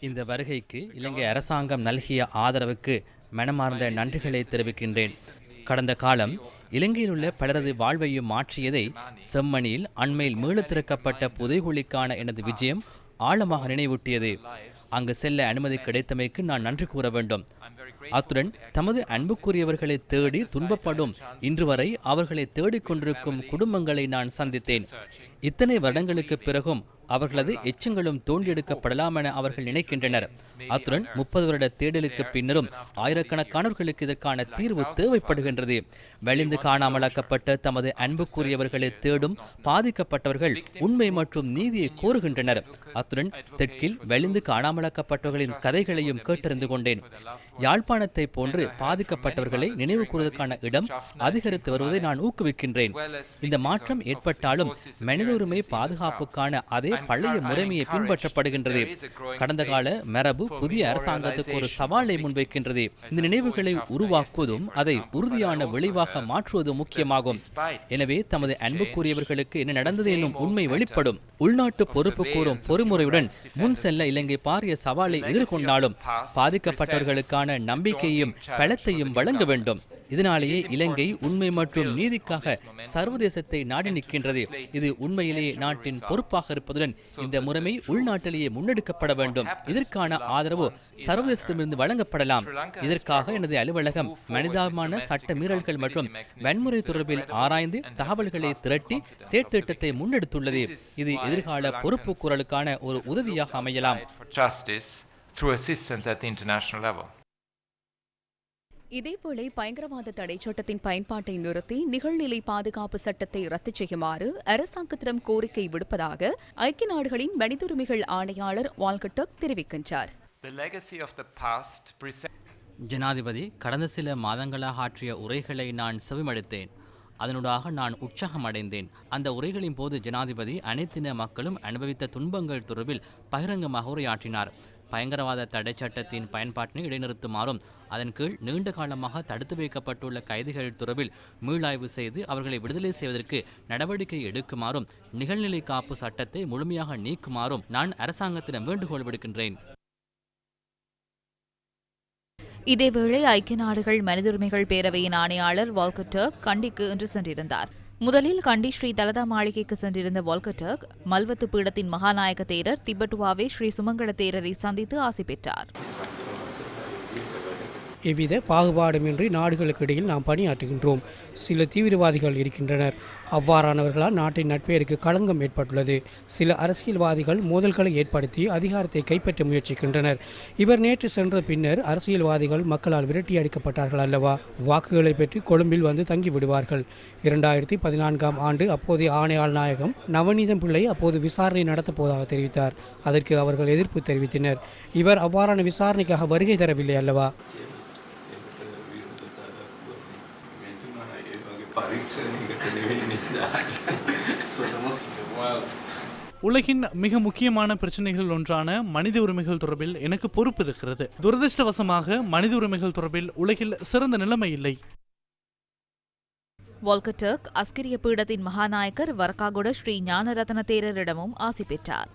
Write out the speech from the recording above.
இந்த வருகைக்கு இலங்கை அரசாங்கம் நல்கிய ஆதரவுக்கு மனமார்ந்த நன்றிகளை தெரிவிக்கின்றேன். கடந்த காலம் இலங்கையில் உள்ள பலரது வாழ்வையும் மாற்றியதை செம்மணியில் அண்மையில் மீளத் திறக்கப்பட்ட புதைகுழிக்கான எனது விஜயம் ஆழமாக நினைவூட்டியது. அங்கு செல்ல அனுமதி கிடைத்தமைக்கு நான் நன்றி கூற வேண்டும். அத்துடன் தமது அன்புக்குரியவர்களை தேடி துன்பப்படும் இன்று வரை அவர்களை தேடிக் கொண்டிருக்கும் குடும்பங்களை நான் சந்தித்தேன். இத்தனை வருடங்களுக்கு பிறகும் அவர்களது எச்சங்களும் தோண்டியெடுக்கப்படலாம் என அவர்கள் நினைக்கின்றனர். அத்துடன் முப்பது வருட தேடலுக்கு பின்னரும் ஆயிரக்கணக்கானவர்களுக்கு இதற்கான தீர்வு தேவைப்படுகின்றது. வெளிந்து காணாமலாக்கப்பட்ட தமது அன்புக்குரியவர்களை தேடும் பாதிக்கப்பட்டவர்கள் உண்மை மற்றும் நீதியை கோருகின்றனர். அத்துடன் தெற்கில் வெளிந்து காணாமலாக்கப்பட்டவர்களின் கதைகளையும் கேட்டறிந்து கொண்டேன். யாழ்ப்பாணத்தை போன்று பாதிக்கப்பட்டவர்களை நினைவு கூறுவதற்கான இடம் அதிகரித்து வருவதை நான் ஊக்குவிக்கின்றேன். இந்த மாற்றம் ஏற்பட்டாலும் மனித உரிமை பாதுகாப்புக்கான அதே பழைய முறைமையை பின்பற்றப்படுகின்றது. கடந்த கால மரபு புதிய அரசாங்கத்துக்கு ஒரு சவாலை முன்வைக்கின்றது. இந்த நினைவுகளை உருவாக்குவதும் அதை உறுதியான விளைவாக மாற்றுவதும் முக்கியமாகும். எனவே தமது அன்புக்குரியவர்களுக்கு என்ன நடந்தது என்னும் உண்மை வெளிப்படும். உள்நாட்டு பொறுப்பு கூறும் பொறுமுறையுடன் முன் செல்ல இலங்கை பாரிய சவாலை எதிர்கொண்டாலும் பாதிக்கப்பட்டவர்களுக்கான நம்பிக்கையையும் பலத்தையும் வழங்க வேண்டும். இதனாலேயே இலங்கை உண்மை மற்றும் நீதிக்காக சர்வதேசத்தை நாடி நிற்கின்றது. இது உண்மையிலேயே நாட்டின் பொறுப்பாக இருப்பதுடன் இந்த முறைமை உள்நாட்டிலேயே முன்னெடுக்கப்பட வேண்டும். இதற்கான ஆதரவு சர்வதேசத்திலிருந்து வழங்கப்படலாம். இதற்காக எனது அலுவலகம் மனிதாபிமான சட்ட மீறல்கள் மற்றும் வன்முறை தொடர்பில் ஆராய்ந்து தகவல்களை திரட்டி செயற்திட்டத்தை முன்னெடுத்துள்ளது. இது எதிர்கால பொறுப்பு குரலுக்கான ஒரு உதவியாக அமையலாம். through assistance at the international level. இதேவேளை பயங்கரவாத தடை சட்டத்தின் பயன்பாட்டை நிறுத்தி நிகழ்நிலை பாதுகாப்பு சட்டத்தை ரத்து செய்யுமாறு அரசாங்கத்திடம் கோரிக்கை விடுப்பதாக ஐக்கிய நாடுகளின் மனித உரிமைகள் ஆணையாளர் வால்கட்டக் தெரிவிக்கின்றார். ஜனாதிபதி கடந்த சில மாதங்களாக ஆற்றிய உரைகளை நான் செவிமடுத்தேன். அதனூடாக நான் உற்சாகம் அடைந்தேன் அந்த உரைகளின் போது ஜனாதிபதி அனைத்தின மக்களும் அனுபவித்த துன்பங்கள் தொடர்பில் பகிரங்கமாக உரையாற்றினார். பயங்கரவாத தடை சட்டத்தின் பயன்பாட்டினை இடைநிறுத்துமாறும் அதன் கீழ் நீண்ட காலமாக தடுத்து வைக்கப்பட்டுள்ள கைதிகள் துறவில் மீளாய்வு செய்து அவர்களை விடுதலை செய்வதற்கு நடவடிக்கை எடுக்குமாறும் நிகழ்நிலை காப்பு சட்டத்தை முழுமையாக நீக்குமாறும் நான் அரசாங்கத்திடம் வேண்டுகோள் விடுக்கின்றேன். இதேவேளை ஐக்கிய நாடுகள் மனித உரிமைகள் பேரவையின் ஆணையாளர் வால்கட்டர் கண்டிக்கு இன்று சென்றிருந்தார். முதலில் கண்டி ஸ்ரீ தலதா மாளிகைக்கு சென்றிருந்த வால்கட்டர்க் மல்வத்து பீடத்தின் மகாநாயக தேரர் திபெட்டுவாவே ஸ்ரீ சுமங்கல தேரரை சந்தித்து ஆசை பெற்றார். எவ்வித பாகுபாடுமின்றி நாடுகளுக்கு இடையில் நாம் பணியாற்றுகின்றோம். சில தீவிரவாதிகள் இருக்கின்றனர். அவ்வாறானவர்களால் நாட்டின் நட்பெயருக்கு களங்கம் ஏற்பட்டுள்ளது. சில அரசியல்வாதிகள் மோதல்களை ஏற்படுத்தி அதிகாரத்தை கைப்பற்ற முயற்சிக்கின்றனர். இவர் நேற்று சென்ற பின்னர் அரசியல்வாதிகள் மக்களால் விரட்டி அடிக்கப்பட்டார்கள் அல்லவா? வாக்குகளை பெற்று கொழும்பில் வந்து தங்கி விடுவார்கள் இரண்டாயிரத்தி பதினான்காம் ஆண்டு அப்போதைய ஆணையாள் நாயகம் நவநீதம் பிள்ளை அப்போது விசாரணை நடத்தப்போவதாக தெரிவித்தார். அதற்கு அவர்கள் எதிர்ப்பு தெரிவித்தனர். இவர் அவ்வாறான விசாரணைக்காக வருகை தரவில்லை அல்லவா? உலகின் மிக முக்கியமான பிரச்சனைகள் ஒன்றான மனித உரிமைகள் தொடர்பில் எனக்கு பொறுப்பு இருக்கிறது. துரதிருஷ்டவசமாக மனித உரிமைகள் தொடர்பில் உலகில் சிறந்த நிலைமை இல்லை. வால்கட்டர்க் அஸ்கிரிய பீடத்தின் மகாநாயகர் வர்க்காகுட ஸ்ரீ ஞானரத்ன தேரரிடமும் ஆசி பெற்றார்.